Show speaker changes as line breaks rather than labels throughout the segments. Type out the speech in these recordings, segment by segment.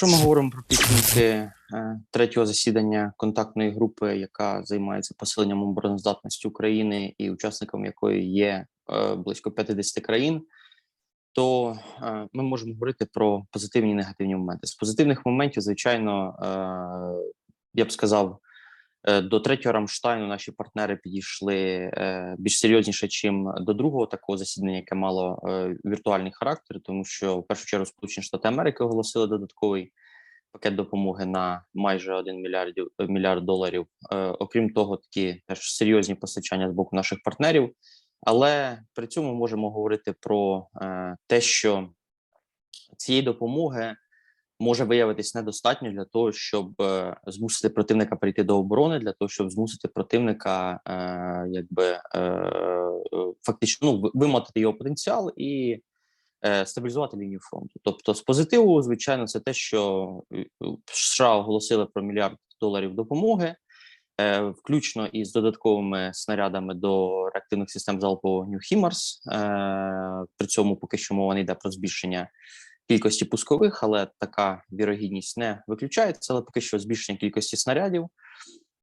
Якщо ми говоримо про підсумки е, третього засідання контактної групи, яка займається посиленням обороноздатності України і учасником якої є е, близько 50 країн, то е, ми можемо говорити про позитивні і негативні моменти. З позитивних моментів, звичайно, я б сказав, до третього Рамштайну наші партнери підійшли е, більш серйозніше, чим до другого такого засідання, яке мало е, віртуальний характер, тому що в першу чергу Сполучені Штати Америки оголосили додатковий пакет допомоги на майже 1 мільярдів мільярд доларів. Е, окрім того, такі теж серйозні постачання з боку наших партнерів. Але при цьому можемо говорити про е, те, що цієї допомоги може виявитись недостатньо для того, щоб е, змусити противника перейти до оборони, для того, щоб змусити противника, е, якби е, е, фактично ну, вимотати його потенціал і е, стабілізувати лінію фронту. Тобто, з позитиву, звичайно, це те, що е, США оголосили про мільярд доларів допомоги. Включно із додатковими снарядами до реактивних систем залпового вогню «Хімарс». При цьому поки що мова не йде про збільшення кількості пускових, але така вірогідність не виключається. Але поки що збільшення кількості снарядів,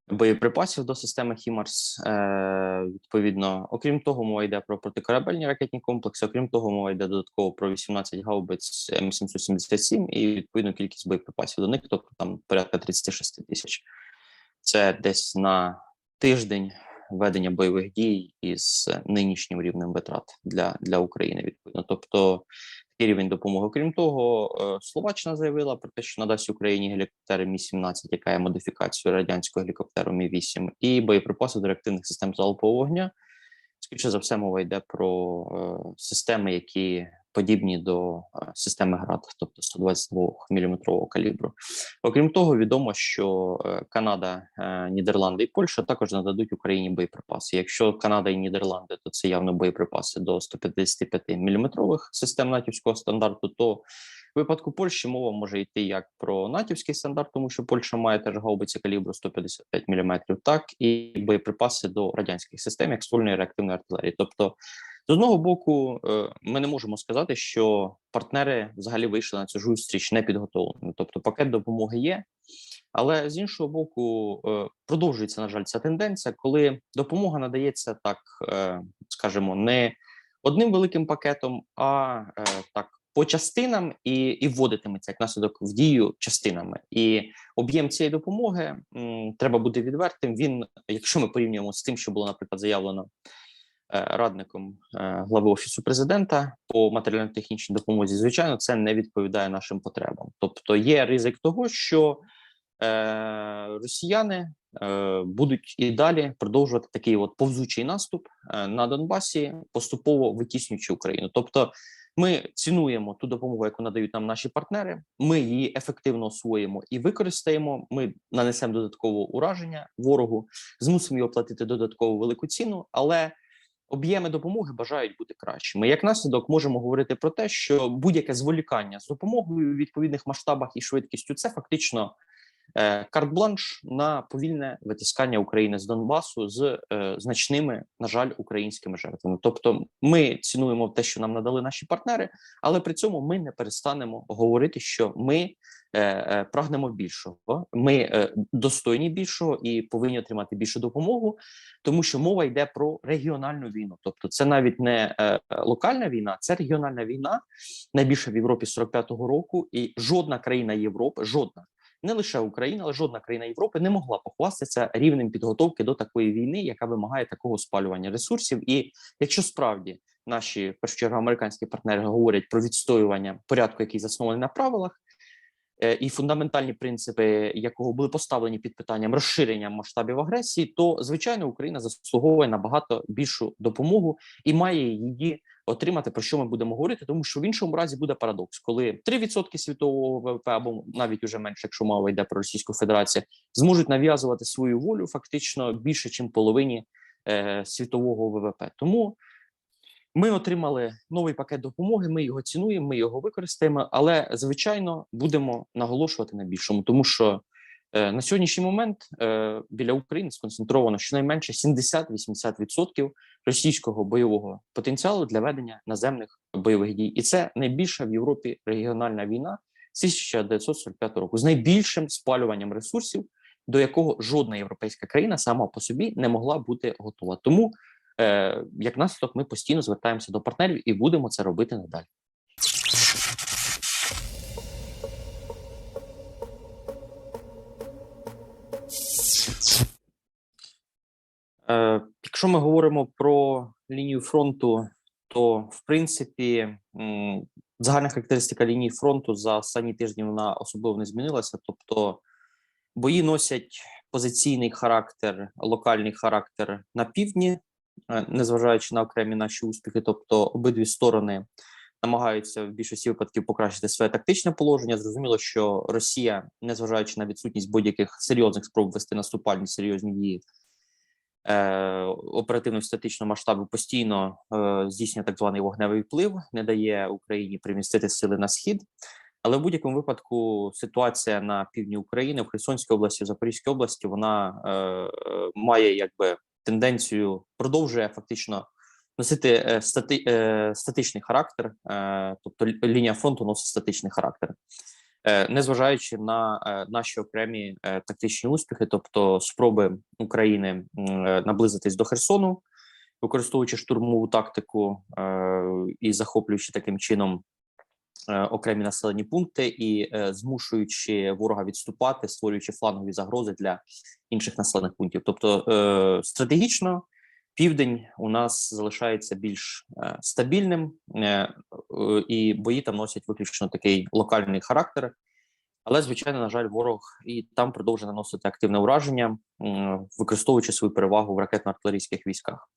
боєприпасів до системи «Хімарс». Е, Відповідно, окрім того, мова йде про протикорабельні ракетні комплекси. Окрім того, мова йде додатково про 18 гаубиць М777 і відповідну кількість боєприпасів до них, тобто там порядка 36 тисяч. Це десь на тиждень ведення бойових дій із нинішнім рівнем витрат для, для України. Відповідно, тобто рівень допомоги. Крім того, е, Словаччина заявила про те, що надасть Україні гелікоптери Мі 17 яка є модифікацією радянського гелікоптеру Мі 8 і боєприпаси до реактивних систем залпового вогня. Скоріше за все, мова йде про е, системи, які подібні до е, системи ГРАД, тобто 122 мм калібру. Окрім того, відомо, що е, Канада, е, Нідерланди і Польща також нададуть Україні боєприпаси. Якщо Канада і Нідерланди, то це явно боєприпаси до 155 мм систем натівського стандарту. То в випадку Польщі мова може йти як про натівський стандарт, тому що Польща має теж гаубиці калібру 155 мм, так і боєприпаси до радянських систем, як ствольної реактивної артилерії. Тобто, з одного боку, е, ми не можемо сказати, що партнери взагалі вийшли на цю зустріч непідготовленими. Тобто, пакет допомоги є. Але з іншого боку, е, продовжується, на жаль, ця тенденція, коли допомога надається так, е, скажімо, не одним великим пакетом, а так по частинам і, і вводитиметься як наслідок в дію частинами. І об'єм цієї допомоги м, треба бути відвертим. Він, якщо ми порівнюємо з тим, що було, наприклад, заявлено радником е, глави офісу президента по матеріально-технічній допомозі, звичайно, це не відповідає нашим потребам. Тобто є ризик того, що е, росіяни е, будуть і далі продовжувати такий от повзучий наступ е, на Донбасі, поступово витіснюючи Україну. Тобто, ми цінуємо ту допомогу, яку надають нам наші партнери. Ми її ефективно освоїмо і використаємо. Ми нанесемо додаткове ураження ворогу, змусимо його платити додаткову велику ціну, але об'єми допомоги бажають бути кращими. Як наслідок, можемо говорити про те, що будь-яке зволікання з допомогою у відповідних масштабах і швидкістю це фактично е, карт-бланш на повільне витискання України з Донбасу з е, значними, на жаль, українськими жертвами. Тобто, ми цінуємо те, що нам надали наші партнери, але при цьому ми не перестанемо говорити, що ми прагнемо більшого. Ми е, достойні більшого і повинні отримати більшу допомогу, тому що мова йде про регіональну війну. Тобто, це навіть не е, локальна війна, це регіональна війна, найбільша в Європі з 45-го року, і жодна країна Європи, жодна. Не лише Україна, але жодна країна Європи не могла похвастатися рівнем підготовки до такої війни, яка вимагає такого спалювання ресурсів. І якщо справді наші першу американські партнери говорять про відстоювання порядку, який заснований на правилах, е, і фундаментальні принципи, якого були поставлені під питанням розширення масштабів агресії, то звичайно Україна заслуговує набагато більшу допомогу і має її отримати, про що ми будемо говорити, тому що в іншому разі буде парадокс, коли 3% світового ВВП або навіть уже менше, якщо мова йде про Російську Федерацію, зможуть нав'язувати свою волю фактично більше, ніж половині е, світового ВВП. Тому ми отримали новий пакет допомоги. Ми його цінуємо, ми його використаємо, але звичайно будемо наголошувати на більшому, тому що е, на сьогоднішній момент е, біля України сконцентровано щонайменше 70-80% російського бойового потенціалу для ведення наземних бойових дій, і це найбільша в Європі регіональна війна з 1945 року з найбільшим спалюванням ресурсів, до якого жодна європейська країна сама по собі не могла бути готова. Тому, е, як наслідок, ми постійно звертаємося до партнерів і будемо це робити надалі. Е, Якщо ми говоримо про лінію фронту, то в принципі загальна характеристика лінії фронту за останні тижні вона особливо не змінилася. Тобто бої носять позиційний характер, локальний характер на півдні, незважаючи на окремі наші успіхи. Тобто, обидві сторони намагаються в більшості випадків покращити своє тактичне положення. Зрозуміло, що Росія, незважаючи на відсутність будь-яких серйозних спроб вести наступальні серйозні дії. Е, оперативно статичного масштабу постійно е, здійснює так званий вогневий вплив, не дає Україні примістити сили на схід. Але в будь-якому випадку ситуація на півдні України в Херсонській області, в Запорізькій області, вона е, е, має якби тенденцію, продовжує фактично носити е, стати, е, статичний характер, е, тобто лінія фронту носить статичний характер. Незважаючи на наші окремі тактичні успіхи, тобто спроби України наблизитись до Херсону, використовуючи штурмову тактику і захоплюючи таким чином окремі населені пункти і е, змушуючи ворога відступати, створюючи флангові загрози для інших населених пунктів. Тобто е, стратегічно південь у нас залишається більш е, стабільним, е, е, і бої там носять виключно такий локальний характер. Але, звичайно, на жаль, ворог і там продовжує наносити активне ураження, використовуючи свою перевагу в ракетно-артилерійських військах.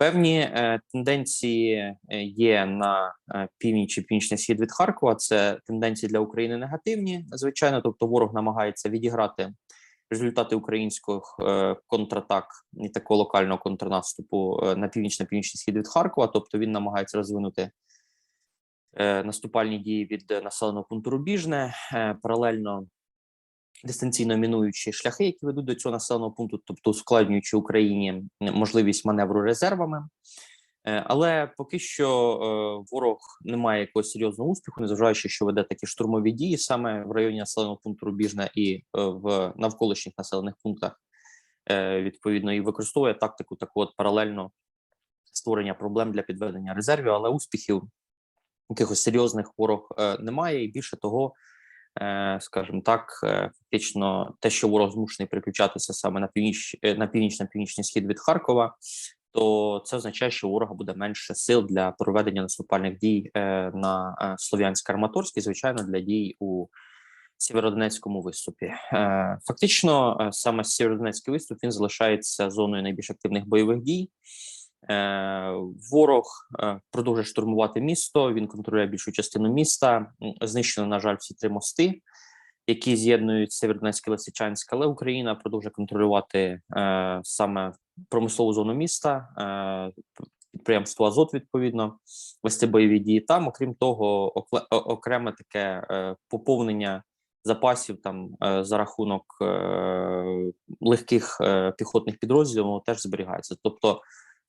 Певні е, тенденції е, є на е, північ і північний схід від Харкова. Це тенденції для України негативні. Звичайно, тобто ворог намагається відіграти результати українських контратак і такого локального контрнаступу на північ на північний схід від Харкова. Тобто він намагається розвинути наступальні дії від населеного пункту Рубіжне, паралельно дистанційно мінуючи шляхи, які ведуть до цього населеного пункту, тобто ускладнюючи Україні можливість маневру резервами. Е, Але поки що е, ворог не має якогось серйозного успіху, незважаючи, що веде такі штурмові дії саме в районі населеного пункту Рубіжне і е, в навколишніх населених пунктах, відповідно, і використовує тактику таку от паралельно створення проблем для підведення резервів, але успіхів якихось серйозних ворог немає, і більше того, скажімо так, е, фактично те, що ворог змушений переключатися саме на північ е, на північ на північний схід від Харкова, то це означає, що у ворога буде менше сил для проведення наступальних дій е, на е, Слов'янськ-Арматорськ і, звичайно, для дій у Сєвєродонецькому виступі. Е, Фактично, е, саме Сєвєродонецький виступ він залишається зоною найбільш активних бойових дій. Е, Ворог е, продовжує штурмувати місто. Він контролює більшу частину міста. Знищено, на жаль, всі три мости, які з'єднують Сєвєродонецьк і Лисичанськ. Але Україна продовжує контролювати е, саме промислову зону міста, підприємство Азот, відповідно, вести бойові дії там. Окрім того, окреме таке поповнення запасів там за рахунок легких піхотних підрозділів воно теж зберігається. Тобто,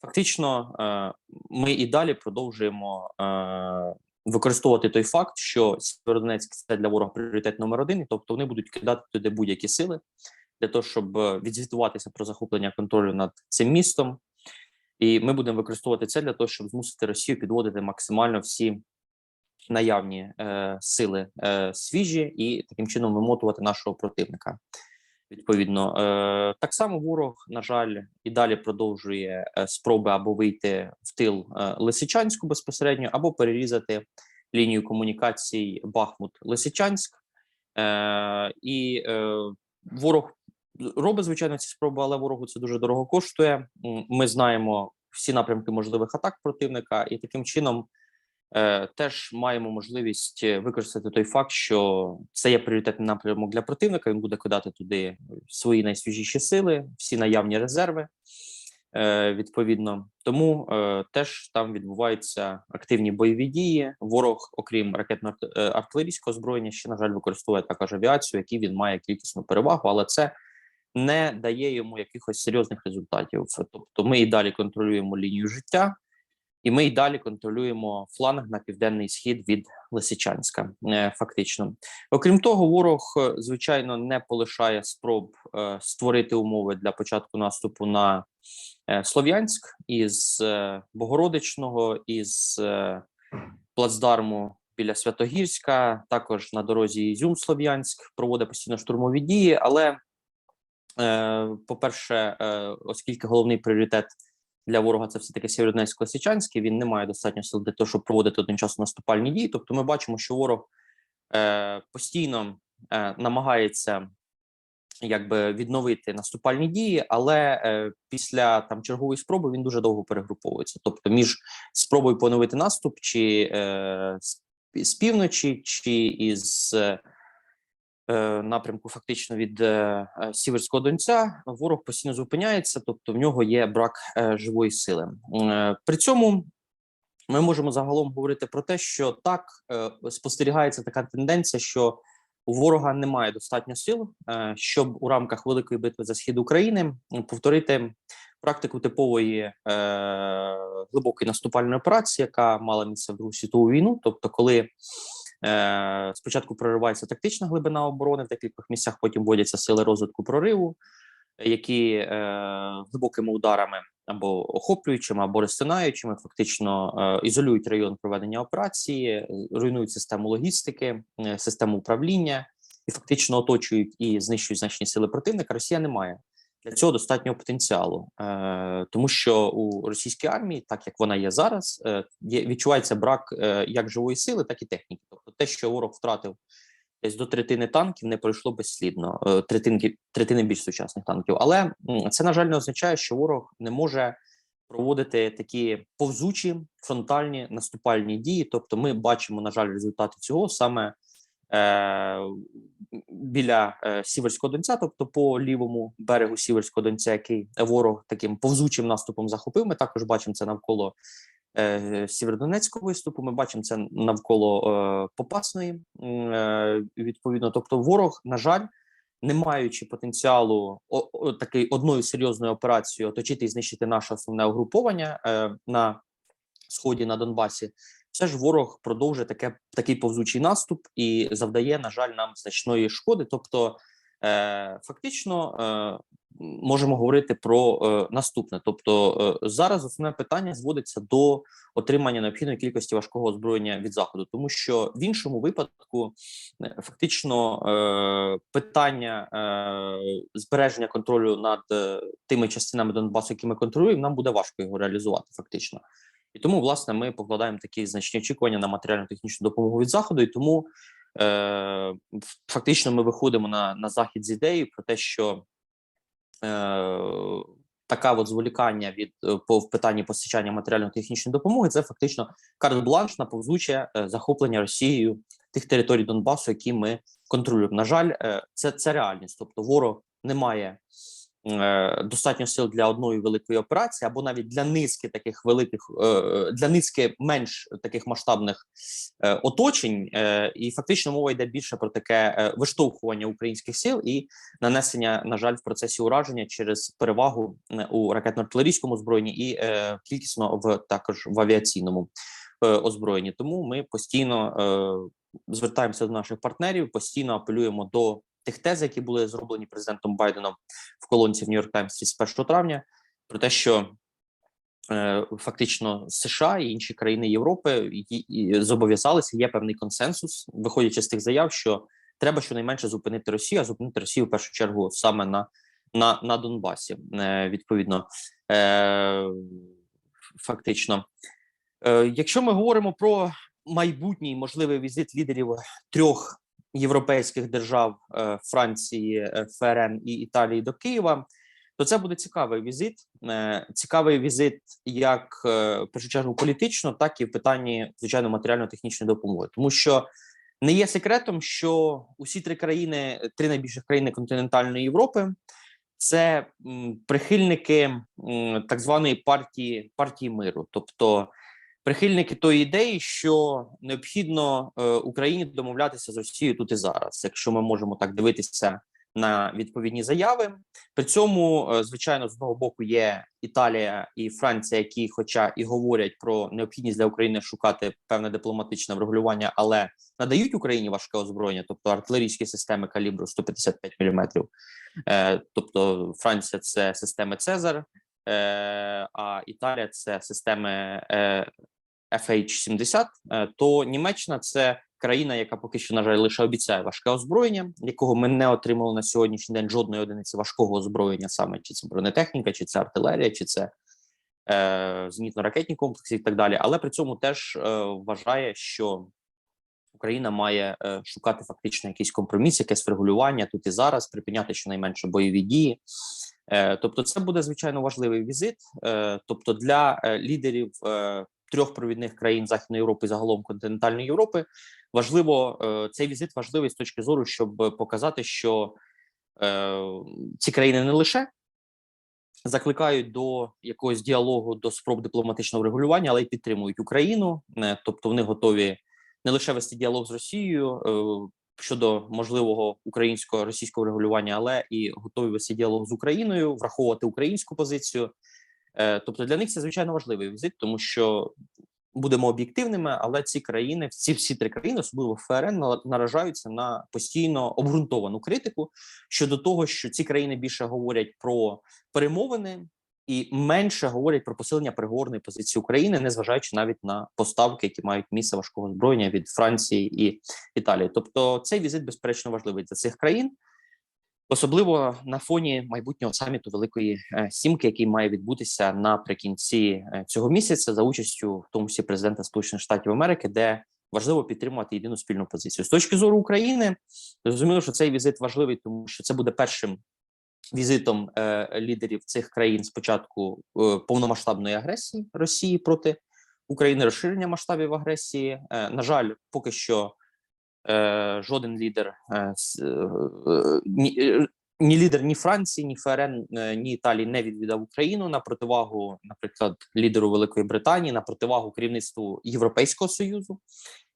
фактично, е, ми і далі продовжуємо. Е, Використовувати той факт, що Сєвєродонецьк це для ворога пріоритет номер один, тобто вони будуть кидати туди будь-які сили для того, щоб е, відзвітуватися про захоплення контролю над цим містом, і ми будемо використовувати це для того, щоб змусити Росію підводити максимально всі наявні е, сили е, свіжі і таким чином вимотувати нашого противника. Відповідно, е, так само ворог, на жаль, і далі продовжує е, спроби або вийти в тил е, Лисичанську безпосередньо, або перерізати лінію комунікацій Бахмут-Лисичанськ. І ворог робить звичайно ці спроби, але ворогу це дуже дорого коштує. Ми знаємо всі напрямки можливих атак противника, і таким чином теж маємо можливість е, використати той факт, що це є пріоритетний напрямок для противника. Він буде кидати туди свої найсвіжіші сили, всі наявні резерви. Е, відповідно, тому е, теж там відбуваються активні бойові дії. Ворог, окрім ракетно-артилерійського озброєння, ще на жаль використовує також авіацію, які він має кількісну перевагу, але це не дає йому якихось серйозних результатів. Тобто, ми і далі контролюємо лінію життя, і ми і далі контролюємо фланг на південний схід від Лисичанська, е, фактично. Окрім того, ворог е, звичайно не полишає спроб е, створити умови для початку наступу на Слов'янськ із Богородичного, із плацдарму біля Святогірська, також на дорозі Ізюм-Слов'янськ проводить постійно штурмові дії. Але, по-перше, оскільки головний пріоритет для ворога це все таки Сєвєродонецьк Лисичанський, він не має достатньо сил для того, щоб проводити одночасно наступальні дії. Тобто, ми бачимо, що ворог е, постійно е, намагається якби відновити наступальні дії, але е, після там чергової спроби він дуже довго перегруповується. Тобто, між спробою поновити наступ, чи е, з, півночі, чи із е, напрямку, фактично від е, е, Сіверського Донця, ворог постійно зупиняється, тобто в нього є брак е, живої сили. Е, при цьому ми можемо загалом говорити про те, що так е, спостерігається така тенденція, що у ворога немає достатньо сил, е, щоб у рамках великої битви за схід України повторити практику типової е, глибокої наступальної операції, яка мала місце в Другу світову війну. Тобто, коли е, спочатку проривається тактична глибина оборони в декількох місцях, потім вводяться сили розвитку прориву, які е, глибокими ударами або охоплюючими, або розтинаючими, фактично е, ізолюють район проведення операції, руйнують систему логістики, систему управління і фактично оточують і знищують значні сили противника. Росія не має для цього достатнього потенціалу, е, тому що у російській армії, так як вона є зараз, е, є відчувається брак е, як живої сили, так і техніки. Тобто, те, що ворог втратив десь до третини танків, не пройшло безслідно. Е, третинки третини більш сучасних танків. Але це на жаль не означає, що ворог не може проводити такі повзучі фронтальні наступальні дії. Тобто, ми бачимо, на жаль, результати цього саме біля е, Сіверського Донця, тобто по лівому берегу Сіверського Донця, який ворог таким повзучим наступом захопив. Ми також бачимо це навколо е, Сєвєродонецького виступу. Ми бачимо це навколо е, Попасної. Е, відповідно, тобто, ворог, на жаль, не маючи потенціалу о, такий одною серйозною операцією оточити і знищити наше основне угруповання е, на сході на Донбасі, все ж ворог продовжує таке такий повзучий наступ і завдає, на жаль, нам значної шкоди. Тобто, е, фактично, е, можемо говорити про е, наступне. Тобто, е, зараз основне питання зводиться до отримання необхідної кількості важкого озброєння від заходу, тому що в іншому випадку е, фактично е, питання е, збереження контролю над е, тими частинами Донбасу, які ми контролюємо, нам буде важко його реалізувати, фактично. І тому, власне, ми покладаємо такі значні очікування на матеріально-технічну допомогу від заходу. І тому е, фактично ми виходимо на, на захід з ідеєю про те, що е, така от зволікання від е, по в питанні постачання матеріально-технічної допомоги це фактично карт-бланш на повзуче е, захоплення Росією тих територій Донбасу, які ми контролюємо. На жаль, е, це, це реальність. Тобто, ворог не має достатньо сил для одної великої операції, або навіть для низки таких великих, е, для низки менш таких масштабних е, оточень, е, і фактично мова йде більше про таке е, виштовхування українських сил і нанесення, на жаль, в процесі ураження через перевагу е, у ракетно-артилерійському озброєнні і е, кількісно в також в авіаційному е, озброєнні. Тому ми постійно е, звертаємося до наших партнерів, постійно апелюємо до тих тез, які були зроблені президентом Байденом в колонці в Нью-Йорк Таймс 31 травня, про те, що е, фактично США і інші країни Європи зобов'язалися. Є певний консенсус, виходячи з тих заяв, що треба щонайменше зупинити Росію, а зупинити Росію в першу чергу саме на, на, на Донбасі. Е, відповідно, е, фактично, якщо ми говоримо про майбутній можливий візит лідерів трьох європейських держав е, Франції, е, ФРН і Італії до Києва, то це буде цікавий візит. Е, Цікавий візит як в першу чергу політично, так і в питанні звичайно матеріально-технічної допомоги, тому що не є секретом, що усі три країни, три найбільших країни континентальної Європи. Це прихильники так званої партії партії миру, тобто прихильники тої ідеї, що необхідно е, Україні домовлятися з Росією тут і зараз. Якщо ми можемо так дивитися на відповідні заяви. При цьому, е, звичайно, з одного боку є Італія і Франція, які, хоча і говорять про необхідність для України шукати певне дипломатичне врегулювання, але надають Україні важке озброєння, тобто артилерійські системи калібру 155 мм. Е, тобто Франція це системи Цезар, а Італія це системи е, FH-70, е, то Німеччина це країна, яка поки що, на жаль, лише обіцяє важке озброєння, якого ми не отримали на сьогоднішній день жодної одиниці важкого озброєння, саме чи це бронетехніка, чи це артилерія, чи це е, зенітно-ракетні комплекси і так далі. Але при цьому теж е, вважає, що Україна має е, шукати фактично якийсь компроміс, якесь врегулювання тут і зараз, припиняти щонайменше бойові дії. Е, тобто, це буде звичайно важливий візит. Е, тобто, для е, лідерів трьох провідних країн Західної Європи, загалом континентальної Європи, важливо цей візит важливий з точки зору, щоб показати, що ці країни не лише закликають до якогось діалогу, до спроб дипломатичного регулювання, але й підтримують Україну. Тобто, вони готові не лише вести діалог з Росією щодо можливого українського російського регулювання, але і готові вести діалог з Україною, враховувати українську позицію. Е, Тобто для них це звичайно важливий візит, тому що будемо об'єктивними, але ці країни, ці всі три країни, особливо ФРН, на- наражаються на постійно обґрунтовану критику щодо того, що ці країни більше говорять про перемовини і менше говорять про посилення переговорної позиції України, незважаючи навіть на поставки, які мають місце важкого зброєння від Франції і Італії. Тобто, цей візит безперечно важливий для цих країн. Особливо на фоні майбутнього саміту Великої е, Сімки, який має відбутися наприкінці е, цього місяця за участю в тому числі президента Сполучених Штатів Америки, де важливо підтримувати єдину спільну позицію з точки зору України. Зрозуміло, що цей візит важливий, тому що це буде першим візитом е, лідерів цих країн з початку е, повномасштабної агресії Росії проти України, розширення масштабів агресії. Е, на жаль, поки що е, жоден лідер е, е, ні, е, ні лідер ні Франції, ні ФРН, е, ні Італії не відвідав Україну на противагу, наприклад, лідеру Великої Британії, на противагу керівництву Європейського союзу,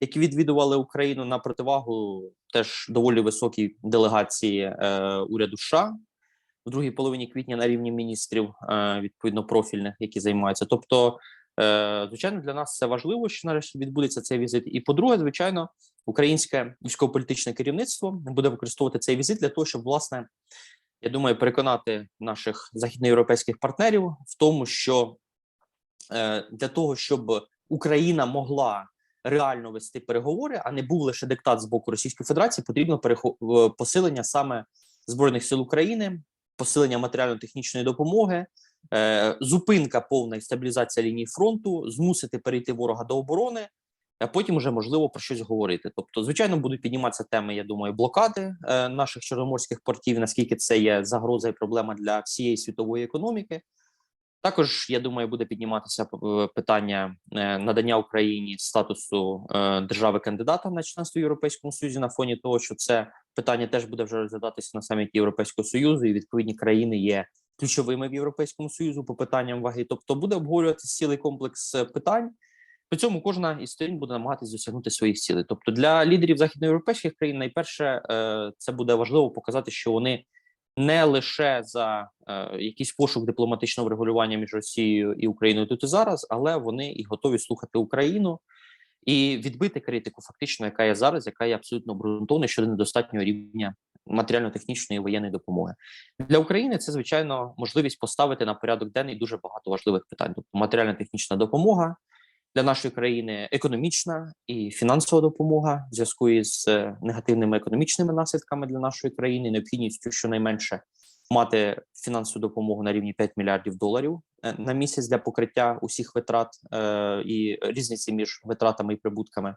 які відвідували Україну на противагу теж доволі високій делегації е, уряду США в другій половині квітня на рівні міністрів, е, відповідно профільних, які займаються. Тобто, е, звичайно, для нас це важливо, що нарешті відбудеться цей візит. І по-друге, звичайно, українське військово-політичне керівництво буде використовувати цей візит для того, щоб власне. Я думаю, переконати наших західноєвропейських партнерів в тому, що е, для того, щоб Україна могла реально вести переговори, а не був лише диктат з боку Російської Федерації, потрібно перехо- посилення саме збройних сил України, посилення матеріально-технічної допомоги, е, зупинка повна і стабілізація лінії фронту, змусити перейти ворога до оборони. А потім вже можливо про щось говорити. Тобто, звичайно, будуть підніматися теми. Я думаю, блокади е, наших чорноморських портів, наскільки це є загроза і проблема для всієї світової економіки. Також я думаю, буде підніматися е, питання е, надання Україні статусу е, держави кандидата на членство в Європейському Союзі на фоні того, що це питання теж буде вже розглядатися на саміті Європейського Союзу, і відповідні країни є ключовими в Європейському Союзу по питанням ваги. Тобто буде обговорюватися цілий комплекс питань. При цьому кожна із сторін буде намагатися досягнути своїх цілей. Тобто для лідерів західноєвропейських країн найперше це буде важливо показати, що вони не лише за е, якийсь пошук дипломатичного врегулювання між Росією і Україною тут і зараз, але вони і готові слухати Україну і відбити критику, фактично, яка є зараз, яка є абсолютно обґрунтована щодо недостатнього рівня матеріально-технічної воєнної допомоги для України. Це звичайно можливість поставити на порядок денний дуже багато важливих питань. Тобто матеріально-технічна допомога для нашої країни, економічна і фінансова допомога в зв'язку із е, негативними економічними наслідками для нашої країни, необхідністю щонайменше мати фінансову допомогу на рівні 5 мільярдів доларів е, на місяць для покриття усіх витрат е, і різниці між витратами і прибутками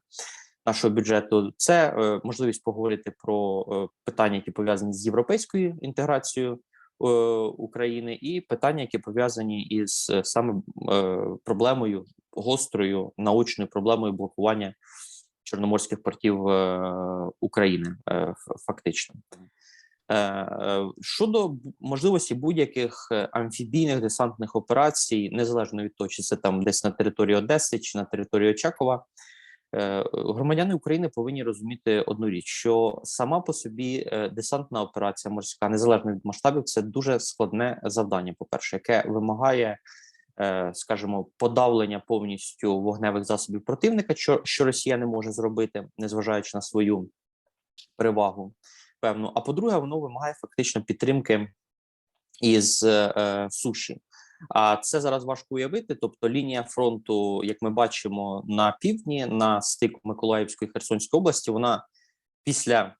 нашого бюджету. Це е, можливість поговорити про е, питання, які пов'язані з європейською інтеграцією України, і питання, які пов'язані із е, саме е, проблемою гострою наочною проблемою блокування чорноморських портів е, України, е, фактично. Е, е, Щодо можливості будь-яких е, амфібійних десантних операцій, незалежно від того, чи це там десь на території Одеси чи на території Очакова, Е, Громадяни України повинні розуміти одну річ: що сама по собі е, десантна операція морська, незалежно від масштабів, це дуже складне завдання. По перше, яке вимагає, е, скажімо, подавлення повністю вогневих засобів противника, що, що Росія не може зробити, незважаючи на свою перевагу. Певну, а по-друге, воно вимагає фактично підтримки із е, суші. А це зараз важко уявити. Тобто, лінія фронту, як ми бачимо на півдні, на стику Миколаївської Херсонської області, вона після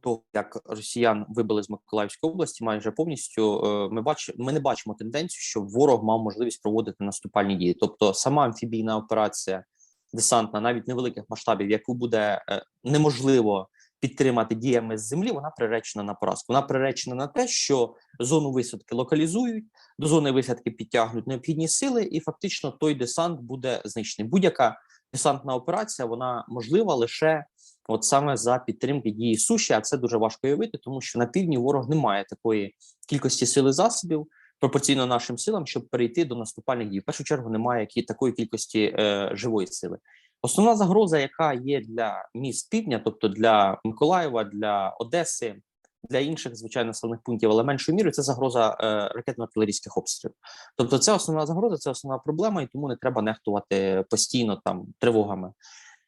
того, як росіян вибили з Миколаївської області, майже повністю е, ми бачимо, ми не бачимо тенденцію, що ворог мав можливість проводити наступальні дії. Тобто, сама амфібійна операція десантна, навіть невеликих масштабів, яку буде е, неможливо підтримати діями з землі, вона приречена на поразку. Вона приречена на те, що зону висадки локалізують, до зони висадки підтягнуть необхідні сили, і фактично той десант буде знищений. Будь-яка десантна операція вона можлива лише от саме за підтримки дії суші. А це дуже важко уявити, тому що на півдні ворог не має такої кількості сили засобів. Пропорційно нашим силам, щоб перейти до наступальних дій, в першу чергу немає які такої кількості е, живої сили. Основна загроза, яка є для міст півдня, тобто для Миколаєва, для Одеси, для інших звичайно населених пунктів, але меншою мірою, це загроза е, ракетно-артилерійських обстрілів. Тобто, це основна загроза, це основна проблема, і тому не треба нехтувати постійно там тривогами,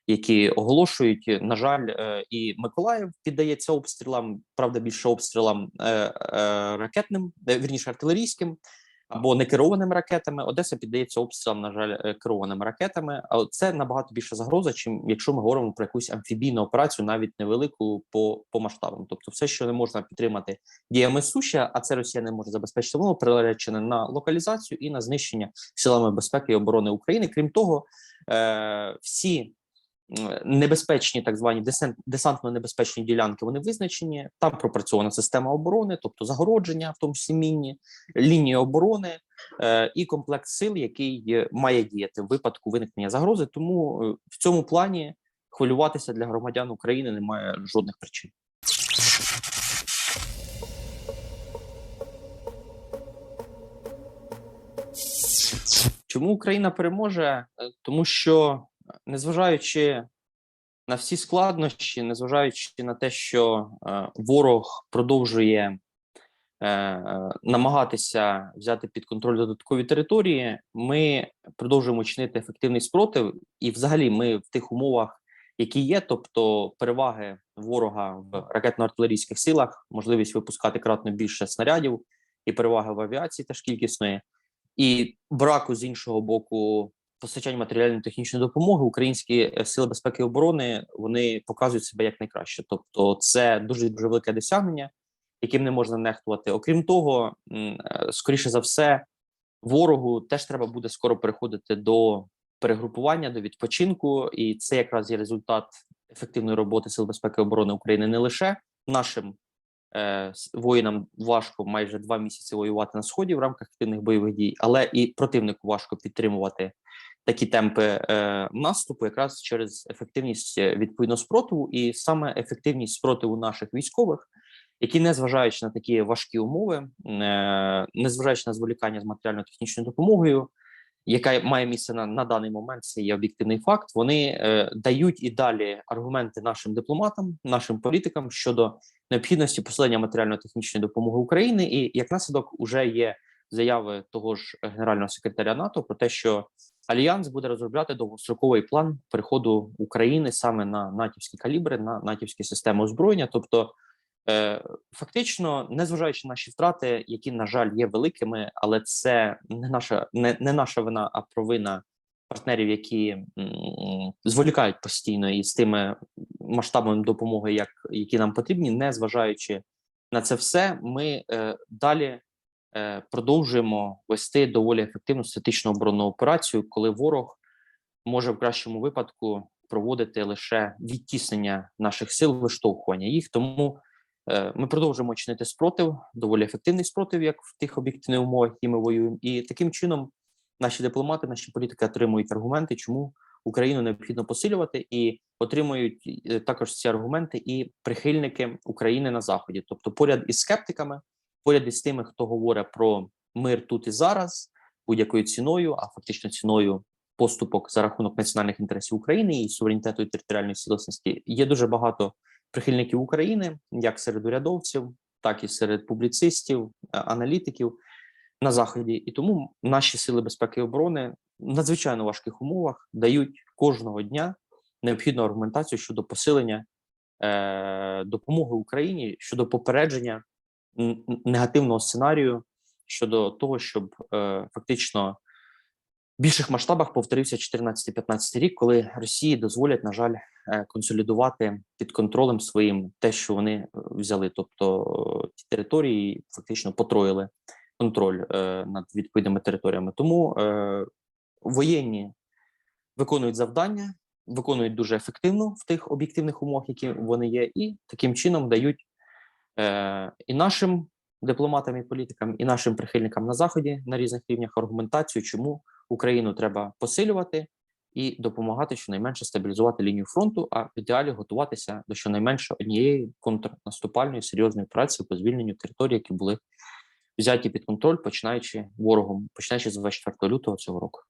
які оголошують. На жаль, е, і Миколаїв піддається обстрілам, правда, більше обстрілам е, е, ракетним, е, вірніше артилерійським або не керованими ракетами. Одеса піддається обстрілам, на жаль, е, керованими ракетами. А це набагато більша загроза, чим якщо ми говоримо про якусь амфібійну операцію, навіть невелику по по масштабам. Тобто, все, що не можна підтримати діями суші, а це Росія не може забезпечити, воно приречене на локалізацію і на знищення силами безпеки і оборони України. Крім того, е, всі небезпечні, так звані десант, десантно-небезпечні ділянки, вони визначені. Там пропрацьована система оборони, тобто загородження, в тому числі мінні, лінії оборони е, і комплект сил, який має діяти в випадку виникнення загрози. Тому е, в цьому плані хвилюватися для громадян України немає жодних причин. Чому Україна переможе? Е, Тому що незважаючи на всі складнощі, незважаючи на те, що е, ворог продовжує е, е, намагатися взяти під контроль додаткові території, ми продовжуємо чинити ефективний спротив, і, взагалі, ми в тих умовах, які є, тобто переваги ворога в ракетно-артилерійських силах, можливість випускати кратно більше снарядів, і переваги в авіації теж кількісної, і браку з іншого боку постачання матеріально-технічної допомоги українські е, сили безпеки і оборони вони показують себе як найкраще. Тобто, це дуже дуже велике досягнення, яким не можна нехтувати. Окрім того, е, скоріше за все, ворогу теж треба буде скоро переходити до перегрупування, до відпочинку, і це якраз є результат ефективної роботи сил безпеки і оборони України не лише нашим. Е, воїнам важко майже два місяці воювати на сході в рамках активних бойових дій, але і противнику важко підтримувати такі темпи е, наступу, якраз через ефективність е, відповідно спротиву, і саме ефективність спротиву наших військових, які, незважаючи на такі важкі умови, е, незважаючи на зволікання з матеріально-технічною допомогою, яка має місце на на даний момент, це є об'єктивний факт. Вони е, дають і далі аргументи нашим дипломатам, нашим політикам щодо необхідності посилення матеріально-технічної допомоги України, і як наслідок уже є заяви того ж генерального секретаря НАТО про те, що альянс буде розробляти довгостроковий план переходу України саме на натівські калібри, на натівські системи озброєння. Тобто, е, фактично, незважаючи на наші втрати, які на жаль є великими, але це не наша не, не наша вина, а провина партнерів, які зволікають постійно і з тими масштабами допомоги, як які нам потрібні, не зважаючи на це все, ми е, далі продовжуємо вести доволі ефективну статичну оборонну операцію, коли ворог може в кращому випадку проводити лише відтіснення наших сил, виштовхування їх. Тому е, ми продовжуємо чинити спротив, доволі ефективний спротив, як в тих об'єктивних умовах, які ми воюємо, і таким чином наші дипломати, наші політики отримують аргументи, чому Україну необхідно посилювати, і отримують е, також ці аргументи і прихильники України на заході, тобто поряд із скептиками поряд із тими, хто говорить про мир тут і зараз будь-якою ціною, а фактично ціною поступок за рахунок національних інтересів України і суверенітету і територіальної цілісності. Є дуже багато прихильників України, як серед урядовців, так і серед публіцистів, е, аналітиків на заході. І тому наші сили безпеки і оборони в надзвичайно важких умовах дають кожного дня необхідну аргументацію щодо посилення е, допомоги Україні щодо попередження негативного сценарію щодо того, щоб е, фактично в більших масштабах повторився 14-15 рік, коли Росії дозволять, на жаль, е, консолідувати під контролем своїм те, що вони е, взяли, тобто е, ті території фактично потроїли контроль е, над відповідними територіями. Тому е, воєнні виконують завдання, виконують дуже ефективно в тих об'єктивних умовах, які вони є, і таким чином дають і нашим дипломатам і політикам, і нашим прихильникам на заході на різних рівнях аргументацію, чому Україну треба посилювати і допомагати щонайменше стабілізувати лінію фронту, а в ідеалі готуватися до щонайменше однієї контрнаступальної серйозної операції по звільненню територій, які були взяті під контроль, починаючи ворогом, починаючи з 24 лютого цього року.